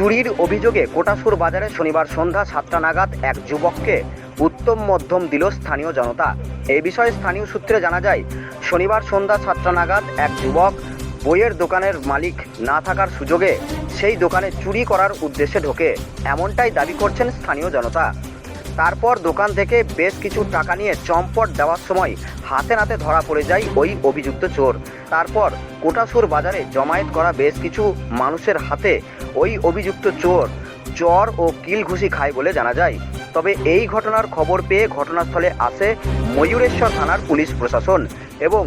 চুরির অভিযোগে কোটাসুর বাজারে শনিবার সন্ধ্যা সাতটা নাগাদ এক যুবককে উত্তম মধ্যম দিল স্থানীয় জনতা। এ বিষয়ে স্থানীয় সূত্রে জানা যায়, শনিবার সন্ধ্যা সাতটা নাগাদ এক যুবক বইয়ের দোকানের মালিক না থাকার সুযোগে সেই দোকানে চুরি করার উদ্দেশ্যে ঢোকে। এমনটাই দাবি করছেন স্থানীয় জনতা। তারপর দোকান থেকে বেশ কিছু টাকা নিয়ে চম্পট দেওয়ার সময় হাতে নাতে ধরা পড়ে যায় ওই অভিযুক্ত চোর। তারপর কোটাসুর বাজারে জমায়েত করা বেশ কিছু মানুষের হাতে ওই অভিযুক্ত চোর চর ও কিল ঘুষি খায় বলে জানা যায়। তবে এই ঘটনার খবর পেয়ে ঘটনাস্থলে আসে ময়ূরেশ্বর থানার পুলিশ প্রশাসন এবং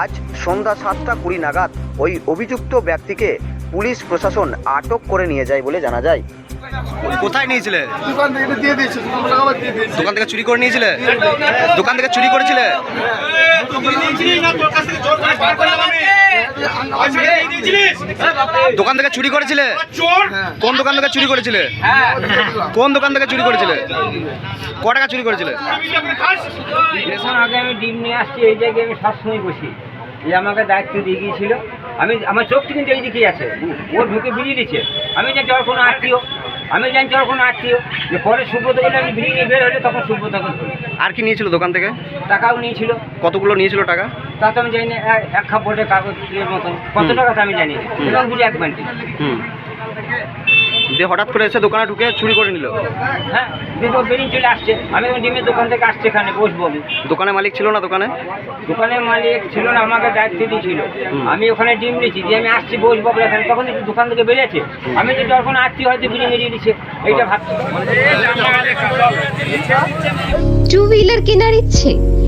আজ সন্ধ্যা সাতটা কুড়ি নাগাদ ওই অভিযুক্ত ব্যক্তিকে পুলিশ প্রশাসন আটক করে নিয়ে যায় বলে জানা যায়। কোথায় নিয়েছিলে? দোকান থেকে দিয়ে দিয়েছে দোকান থেকে চুরি করে নিয়েছিলে? দোকান থেকে চুরি করেছিলে? দোকান থেকে চুরি করেছিলে? কোন দোকান থেকে চুরি করেছিলে? কোন দোকান থেকে চুরি করেছিলে? ক টাকা চুরি করেছিলে? আগে আমি ডিম নিয়ে আসছি এই জায়গায় আমি সবসময় বসি। যে আমাকে দায়িত্ব দিয়ে গিয়েছিল। আমি আমার চোখটি কিন্তু এই দিকেই আছে। ও ঢুকে বেরিয়ে দিচ্ছে। আমি জানি ওর কোনো আত্মীয়। আমি জানছি ওর কোনো আত্মীয়। যে পরে সুব্রত গেলে আমি বেরিয়ে নিয়ে বের হলে তখন সুব্রতকে ধরি আর কি নিয়েছিল দোকান থেকে? টাকাও নিয়েছিল। কতগুলো নিয়েছিল টাকা? তা তো আমি জানি না। এক- খাপ বোর্ডের কাগজ এর মতন। কত টাকা তো আমি জানি এক বান্টি। হুম। দিয়ে হঠাৎ করে এসে দোকানে ঢুকে চুরি করে নিল। হ্যাঁ দুটো বেরিয়ে চলে আসছে। আমি ওই ডিমের দোকান থেকে আসছে এখানে বসবো আমি। দোকানে মালিক ছিল না দোকানে? দোকানের মালিক ছিল না আমাকে দায়িত্ব দিয়েছিল। আমি ওখানে ডিম নিয়েছি যে আমি আসছি বসবো বলে এখানে। তখন একটু দোকান থেকে বেরিয়েছে। আমি যে যখন আত্মীয় হয়তো বিড়ি মেরিয়ে দিচ্ছে এইটা ভাবছি। টু হুইলার কেনার ইচ্ছে?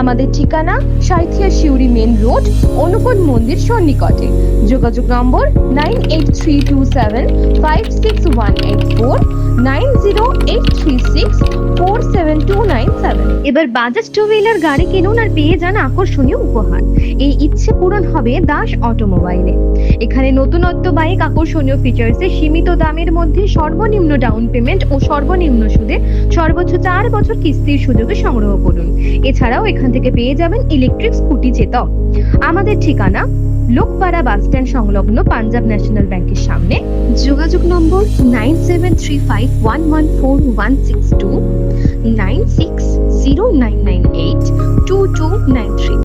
আমাদের ঠিকানা সাইথিয়া শিউরি মেন রোড অনুকূল মন্দির সন্নিকটে। যোগাযোগ নম্বর nine eight three two seven five six one eight four, nine zero eight three six four seven two nine seven. এবার বাজাজ টু হুইলার গাড়ি কিনুন আর পেয়ে যান আকর্ষণীয় উপহার। এই ইচ্ছে পূরণ হবে দাস অটোমোবাইলে। এখানে নতুনত্ব বাইক আকর্ষণীয় ফিচার্সে সীমিত দামের মধ্যে সর্বনিম্ন ডাউন পেমেন্ট ও সর্বনিম্ন সুদে সর্বোচ্চ চার বছর কিস্তির সুযোগে সংগ্রহ করুন। এছাড়াও এখান থেকে পেয়ে যাবেন ইলেকট্রিক স্কুটি চেতক আমাদের ঠিকানা লোকপাড়া বাস স্ট্যান্ড সংলগ্ন পাঞ্জাব ন্যাশনাল ব্যাংকের সামনে। যোগাযোগ নম্বর nine seven three five one one four one six two nine six zero nine nine eight two two nine three